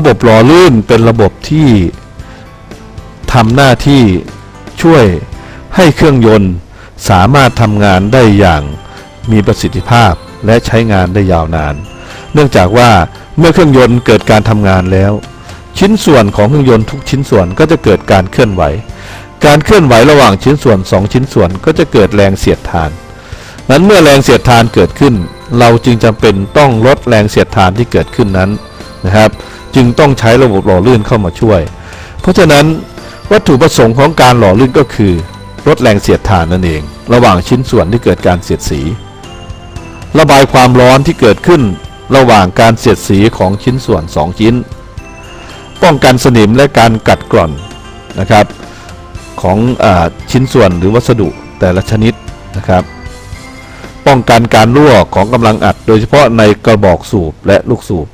ระบบหล่อลื่นเป็นระบบที่ทำหน้าที่ช่วยให้เครื่องยนต์สามารถทำงานได้อย่างมีประสิทธิภาพและใช้งานได้ยาวนาน เนื่องจากว่าเมื่อเครื่องยนต์เกิดการทำงานแล้ว ชิ้นส่วนของเครื่องยนต์ทุกชิ้นส่วนก็จะเกิดการเคลื่อนไหว การเคลื่อนไหวระหว่างชิ้นส่วน 2 ชิ้นส่วนก็จะเกิดแรงเสียดทาน นั้นเมื่อแรงเสียดทานเกิดขึ้น เราจึงจำเป็นต้องลดแรงเสียดทานที่เกิดขึ้นนั้นนะครับ จึงต้องใช้ระบบหล่อลื่นเข้ามาช่วย เพราะฉะนั้นวัตถุประสงค์ของการหล่อลื่นก็คือลดแรงเสียดทานนั่นเอง ระหว่างชิ้นส่วนที่เกิดการเสียดสี ระบายความร้อนที่เกิดขึ้น ระหว่างการเสียดสีของชิ้นส่วน 2 ชิ้น ป้องกันสนิมและการกัดกร่อนนะครับของอชิ้นส่วนหรือวัสดุแต่ละชนิดนะครับ ป้องกันการรั่วของกำลังอัด โดยเฉพาะในกระบอกสูบและลูกสูบ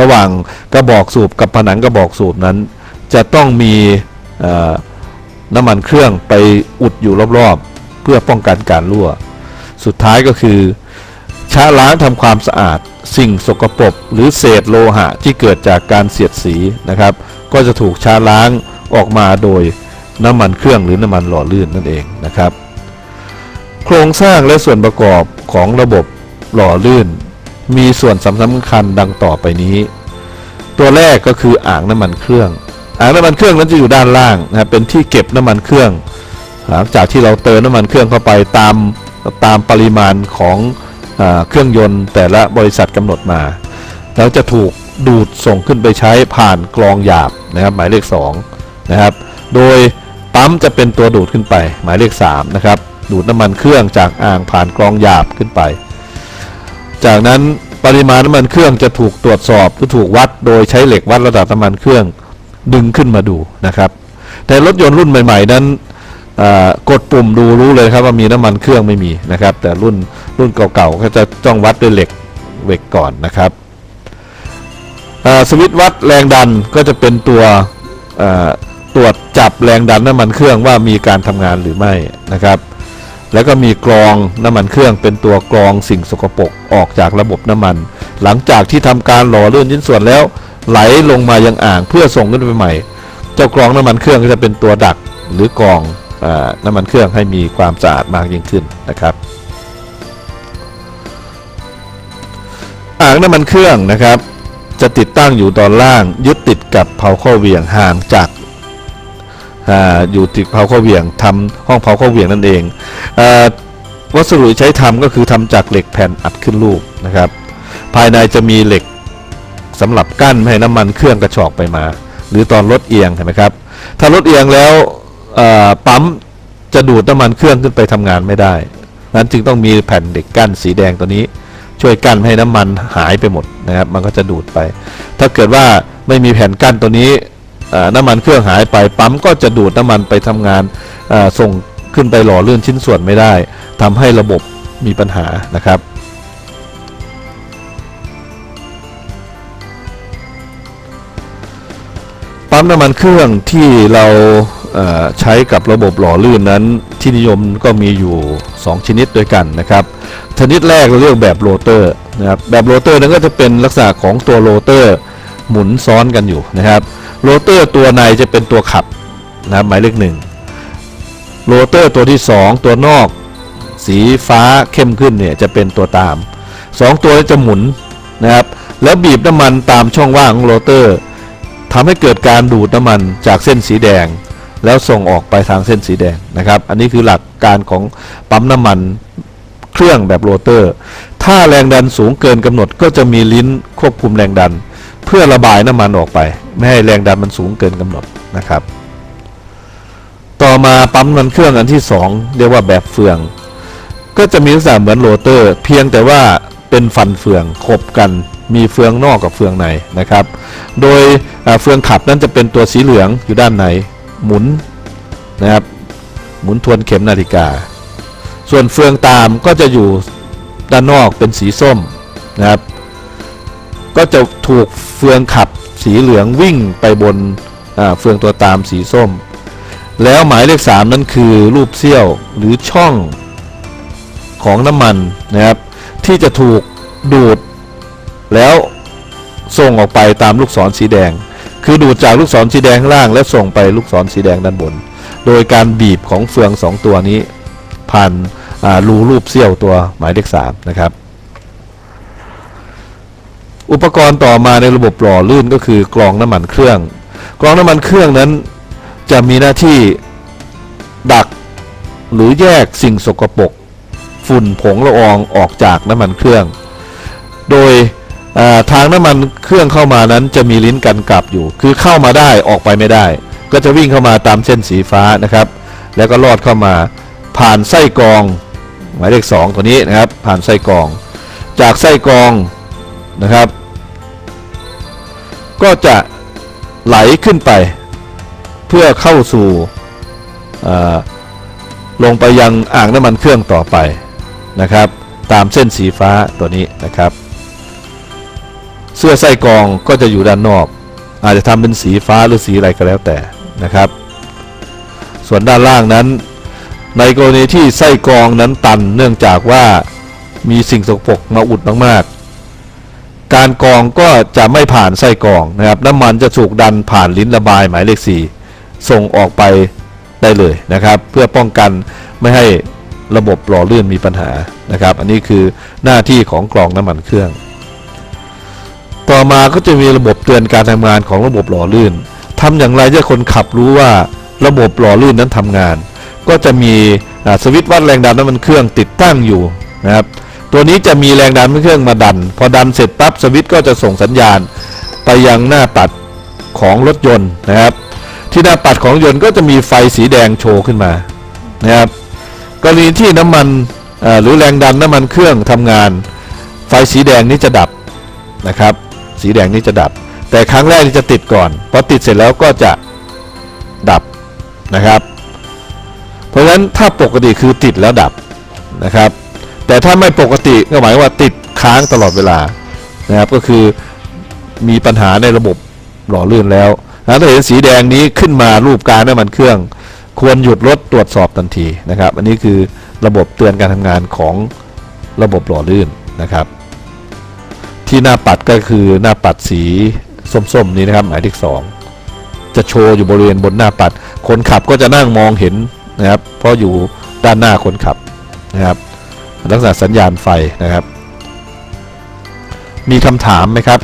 ระหว่างกระบอกสูบกับผนังกระบอกสูบนั้น จะต้องมีน้ำมันเครื่องไปอุดอยู่รอบๆ เพื่อป้องกันการรั่ว สุดท้ายก็คือชะล้างทำความสะอาดสิ่งสกปรกหรือเศษโลหะที่เกิดจากการเสียดสีนะครับ ก็จะถูกชะล้างออกมาโดยน้ำมันเครื่องหรือน้ำมันหล่อลื่นนั่นเองนะครับ โครงสร้างและส่วนประกอบของระบบหล่อลื่น มีส่วนสำคัญดังต่อไปนี้ ตัวแรกก็คืออ่างน้ำมันเครื่อง อ่างน้ำมันเครื่องนั้นจะอยู่ด้านล่างนะครับเป็นที่เก็บน้ำมันเครื่อง หลังจากที่เราเติมน้ำมันเครื่องเข้าไปตามตามปริมาณของอเครื่องยนต์แต่ละบริษัทกำหนดมา แล้วจะถูกดูดส่งขึ้นไปใช้ผ่านกรองหยาบนะครับหมายเลข2นะครับโดยปั๊มจะเป็นตัวดูดขึ้นไป หมายเลข3นะครับดูดน้ำมันเครื่องจากอ่างผ่านกรองหยาบขึ้นไป จากนั้นปริมาณน้ำมันเครื่องจะถูกตรวจสอบหรือถูกวัดโดยใช้เหล็กวัดระดับน้ำมันเครื่องดึงขึ้นมาดูนะครับ แต่รถยนต์รุ่นใหม่ ๆ นั้นกดปุ่มดูรู้เลยครับว่ามีน้ำมันเครื่องไม่มีนะครับ แต่รุ่นรุ่นเก่าๆก็จะต้องวัดด้วยเหล็กเหล็กก่อนนะครับสวิตช์วัดแรงดันก็จะเป็นตัวตรวจจับแรงดันน้ำมันเครื่องว่ามีการทำงานหรือไม่นะครับ แล้วก็มีกรองน้ำมันเครื่องเป็นตัวกรองสิ่งสกปรกออกจากระบบน้ำมัน หลังจากที่ทำการหล่อลื่นชิ้นส่วนแล้ว ไหลลงมายังอ่างเพื่อส่งขึ้นไปใหม่ เจ้ากรองน้ำมันเครื่องก็จะเป็นตัวดักหรือกรองอน้ำมันเครื่องให้มีความสะอาดมากยิ่งขึ้นนะครับอ่างน้ำมันเครื่องนะครับ จะติดตั้งอยู่ตอนล่างยึดติดกับเผาข้อเวี่ยงห่างจาก ออยู่ติดเผาข้อเหวี่ยงทำห้องเผาข้อเหวี่ยงนั่นเองอวัสดุใช้ทำก็คือทำจากเหล็กแผ่นอัดขึ้นรูปนะครับ ภายในจะมีเหล็กสำหรับกั้นให้น้ำมันเครื่องกระชอกไปมา หรือตอนรถเอียงเห็นไหมครับ ถ้ารถเอียงแล้วปั๊มจะดูดน้ำมันเครื่องขึ้นไปทำงานไม่ได้ นั้นจึงต้องมีแผ่นเหล็กกั้นสีแดงตัวนี้ ช่วยกั้นให้น้ำมันหายไปหมดนะครับ มันก็จะดูดไป ถ้าเกิดว่าไม่มีแผ่นกั้นตัวนี้ น้ำมันเครื่องหายไปปั๊มก็จะดูดน้ำมันไปทำงานส่งขึ้นไปหล่อเลื่อนชิ้นส่วนไม่ได้ทำให้ระบบมีปัญหานะครับปั๊มน้ำมันเครื่องที่เราเอ่อใช้กับระบบหล่อลื่นนั้นที่นิยมก็มีอยู่ 2 ชนิดด้วยกันนะครับชนิดแรกเราเรียกแบบโรเตอร์นะครับแบบโรเตอร์นั้นก็จะเป็นลักษณะของตัวโรเตอร์หมุนซ้อนกันอยู่นะครับ โรเตอร์ตัวในจะเป็นตัวขับนะครับหมายเลขหนึ่งโรเตอร์ตัวที่ 2 ตัวนอก สีฟ้าเข้มขึ้นเนี่ยจะเป็นตัวตาม 2 ตัวจะหมุนนะครับแล้วบีบน้ำมันตามช่องว่างของโรเตอร์ทำให้เกิดการดูดน้ำมันจากเส้นสีแดง แล้วส่งออกไปทางเส้นสีแดงนะครับ อันนี้คือหลักการของปั๊มน้ำมันเครื่องแบบโรเตอร์ ถ้าแรงดันสูงเกินกำหนดก็จะมีลิ้นควบคุมแรงดัน เพื่อระบายน้ำมันออกไป ไม่ให้แรงดันมันสูงเกินกำหนดนะครับ ต่อมาปั๊มน้ำมันเครื่องอันที่สองเรียกว่าแบบเฟือง ก็จะมีลักษณะเหมือนโรเตอร์ เพียงแต่ว่าเป็นฟันเฟืองขบกันมีเฟืองนอกกับเฟืองในนะครับ โดยเฟืองขับนั้นจะเป็นตัวสีเหลืองอยู่ด้านในหมุนนะครับหมุนทวนเข็มนาฬิกา ส่วนเฟืองตามก็จะอยู่ด้านนอกเป็นสีส้มนะครับ ก็จะถูกเฟืองขับสีเหลืองวิ่งไปบนเฟืองตัวตามสีส้ม แล้วหมายเลขสามนั้นคือรูปเสี้ยวหรือช่องของน้ำมันนะครับ ที่จะถูกดูดแล้วส่งออกไปตามลูกศรสีแดง คือดูดจากลูกศรสีแดงข้างล่าง และส่งไปลูกศรสีแดงด้านบน โดยการบีบของเฟืองสองตัวนี้ผ่านรูรูปเสี้ยวตัวหมายเลขสามนะครับ อุปกรณ์ต่อมาในระบบหล่อลื่นก็คือกรองน้ำมันเครื่อง กรองน้ำมันเครื่องนั้นจะมีหน้าที่ดักหรือแยกสิ่งสกปรกฝุ่นผงละอองออกจากน้ำมันเครื่อง โดยทางน้ำมันเครื่องเข้ามานั้นจะมีลิ้นกันกลับอยู่ คือเข้ามาได้ออกไปไม่ได้ ก็จะวิ่งเข้ามาตามเส้นสีฟ้านะครับ แล้วก็ลอดเข้ามาผ่านไส้กรอง หมายเลขสองตัวนี้นะครับ ผ่านไส้กรอง จากไส้กรองนะครับ ก็จะไหลขึ้นไป เพื่อเข้าสู่ลงไปยังอ่างน้ำมันเครื่องต่อไปนะครับ ตามเส้นสีฟ้าตัวนี้นะครับ เสื้อไส้กรองก็จะอยู่ด้านนอก อาจจะทำเป็นสีฟ้าหรือสีอะไรก็แล้วแต่นะครับ ส่วนด้านล่างนั้น ในกรณีที่ไส้กรองนั้นตันเนื่องจากว่ามีสิ่งสกปรกมาอุดมากๆ การกรองก็จะไม่ผ่านไส้กรองนะครับน้ำมันจะถูกดันผ่านลิ้นระบายหมายเลข 4 ส่งออกไปได้เลยนะครับ เพื่อป้องกันไม่ให้ระบบหล่อเลื่อนมีปัญหานะครับ อันนี้คือหน้าที่ของกรองน้ำมันเครื่อง ต่อมาก็จะมีระบบเตือนการทำงานของระบบหล่อลื่นทำอย่างไรให้คนขับรู้ว่าระบบหล่อลื่นนั้นทำงาน ก็จะมีสวิตช์วัดแรงดันน้ำมันเครื่องติดตั้งอยู่นะครับ ตัวนี้จะมีแรงดันเครื่องมาดัน พอดันเสร็จปั๊บสวิตช์ก็จะส่งสัญญาณ ไปยังหน้าปัดของรถยนต์นะครับ ที่หน้าปัดของยนต์ก็จะมีไฟสีแดงโชว์ขึ้นมานะครับกรณีที่น้ำมันหรือแรงดันน้ำมันเครื่องทำงาน ไฟสีแดงนี้จะดับนะครับ สีแดงนี้จะดับ แต่ครั้งแรกนี่จะติดก่อนพอติดเสร็จแล้วก็จะดับนะครับ เพราะฉะนั้นถ้าปกติคือติดแล้วดับนะครับ แต่ถ้าไม่ปกติก็หมายว่าติดค้างตลอดเวลานะครับก็คือมีปัญหาในระบบหล่อลื่นแล้วนะถ้าเห็นสีแดงนี้ขึ้นมารูปการน้ำมันเครื่อง ควรหยุดรถตรวจสอบทันทีนะครับ อันนี้คือระบบเตือนการทำงานของระบบหล่อลื่นนะครับ ที่หน้าปัดก็คือหน้าปัดสีส้มๆนี้นะครับหมายเลขสองจะโชว์อยู่บริเวณบนหน้าปัด คนขับก็จะนั่งมองเห็นนะครับ เพราะอยู่ด้านหน้าคนขับนะครับ ลักษณะสัญญาณไฟนะครับ มีคำถามไหมครับ